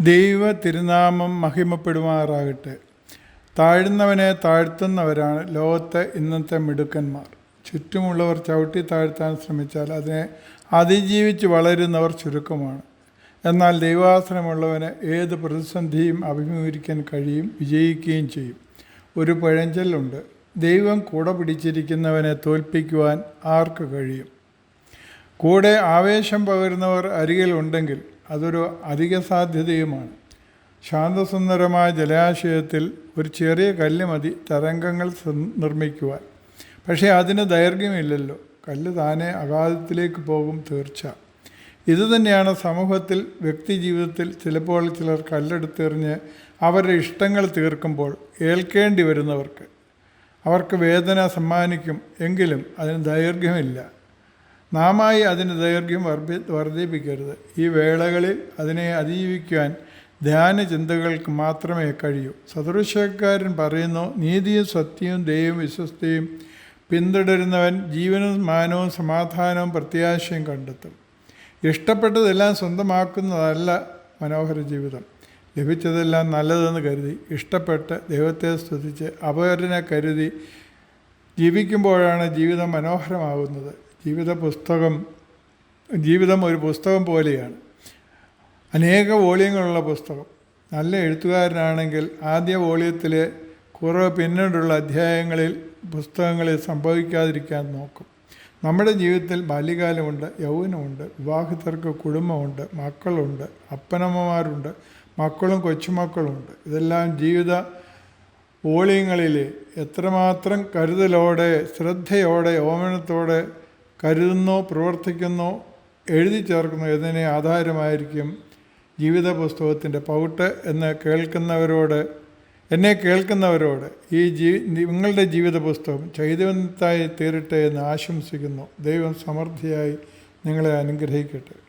ദൈവ തിരുനാമം മഹിമപ്പെടുമാറാകട്ടെ. താഴ്ന്നവനെ താഴ്ത്തുന്നവരാണ് ലോകത്തെ ഇന്നത്തെ മിടുക്കന്മാർ. ചുറ്റുമുള്ളവർ ചവിട്ടി താഴ്ത്താൻ ശ്രമിച്ചാൽ അതിനെ അതിജീവിച്ച് വളരുന്നവർ ചുരുക്കമാണ്. എന്നാൽ ദൈവാസനമുള്ളവന് ഏത് പ്രതിസന്ധിയും അഭിമുഖീകരിക്കാൻ കഴിയും വിജയിക്കുകയും ചെയ്യും. ഒരു പഴഞ്ചൊല്ലുണ്ട് ദൈവം കൂടെ പിടിച്ചിരിക്കുന്നവനെ തോൽപ്പിക്കുവാൻ ആർക്ക് കഴിയും? കൂടെ ആവേശം പകരുന്നവർ അരികിലുണ്ടെങ്കിൽ അതൊരു അധിക സാധ്യതയുമാണ്. ശാന്തസുന്ദരമായ ജലാശയത്തിൽ ഒരു ചെറിയ കല്ല് മതി തരംഗങ്ങൾ നിർമ്മിക്കുവാൻ. പക്ഷേ അതിന് ദൈർഘ്യമില്ലല്ലോ. കല്ല് താനെ അഗാധത്തിലേക്ക് പോകും തീർച്ച. ഇതുതന്നെയാണ് സമൂഹത്തിൽ വ്യക്തി ജീവിതത്തിൽ ചിലപ്പോൾ ചിലർ കല്ലെടുത്തെറിഞ്ഞ് അവരുടെ ഇഷ്ടങ്ങൾ തീർക്കുമ്പോൾ ഏൽക്കേണ്ടി വരുന്നവർക്ക്. അവർക്ക് വേദന സമ്മാനിക്കും എങ്കിലും അതിന് ദൈർഘ്യമില്ല. നാമായി അതിന് ദൈർഘ്യം വർദ്ധി വർദ്ധിപ്പിക്കരുത്. ഈ വേളകളിൽ അതിനെ അതിജീവിക്കുവാൻ ധ്യാന ചിന്തകൾക്ക് മാത്രമേ കഴിയൂ. സദൃശക്കാരൻ പറയുന്നു നീതിയും സത്യവും ദയവും വിശ്വസ്തയും പിന്തുടരുന്നവൻ ജീവനും മാനവും സമാധാനവും പ്രത്യാശയും കണ്ടെത്തും. ഇഷ്ടപ്പെട്ടതെല്ലാം സ്വന്തമാക്കുന്നതല്ല മനോഹര ജീവിതം. ലഭിച്ചതെല്ലാം നല്ലതെന്ന് കരുതി. ഇഷ്ടപ്പെട്ട് ദൈവത്തെ സ്തുതിച്ച് അപകരനെ കരുതി ജീവിക്കുമ്പോഴാണ് ജീവിതം മനോഹരമാകുന്നത്. ജീവിത പുസ്തകം ജീവിതം ഒരു പുസ്തകം പോലെയാണ്. അനേക വോളിയങ്ങളുള്ള പുസ്തകം. നല്ല എഴുത്തുകാരനാണെങ്കിൽ ആദ്യ വോളിയത്തിലെ കുറവ് പിന്നീടുള്ള അധ്യായങ്ങളിൽ പുസ്തകങ്ങളിൽ സംഭവിക്കാതിരിക്കാൻ നോക്കും. നമ്മുടെ ജീവിതത്തിൽ ബാല്യകാലമുണ്ട് യൗവനമുണ്ട് വിവാഹിതർക്ക് കുടുംബമുണ്ട് മക്കളുണ്ട് അപ്പനമ്മമാരുണ്ട് മക്കളും കൊച്ചുമക്കളുമുണ്ട് ഇതെല്ലാം ജീവിത വോളിയങ്ങളിൽ എത്രമാത്രം കരുതലോടെ ശ്രദ്ധയോടെ ഓമനത്തോടെ കരുതുന്നോ പ്രവർത്തിക്കുന്നോ എഴുതി ചേർക്കുന്നോ എന്നതിനെ ആധാരമായിരിക്കും ജീവിത പുസ്തകത്തിന്റെ പൗട്ട് എന്ന് കേൾക്കുന്നവരോട് എന്നെ കേൾക്കുന്നവരോട് ഈ ജീ നിങ്ങളുടെ ജീവിത പുസ്തകം ചൈതന്യത്തായി തീരട്ടെ എന്ന് ആശംസിക്കുന്നു. ദൈവം സമൃദ്ധിയായി നിങ്ങളെ അനുഗ്രഹിക്കട്ടെ.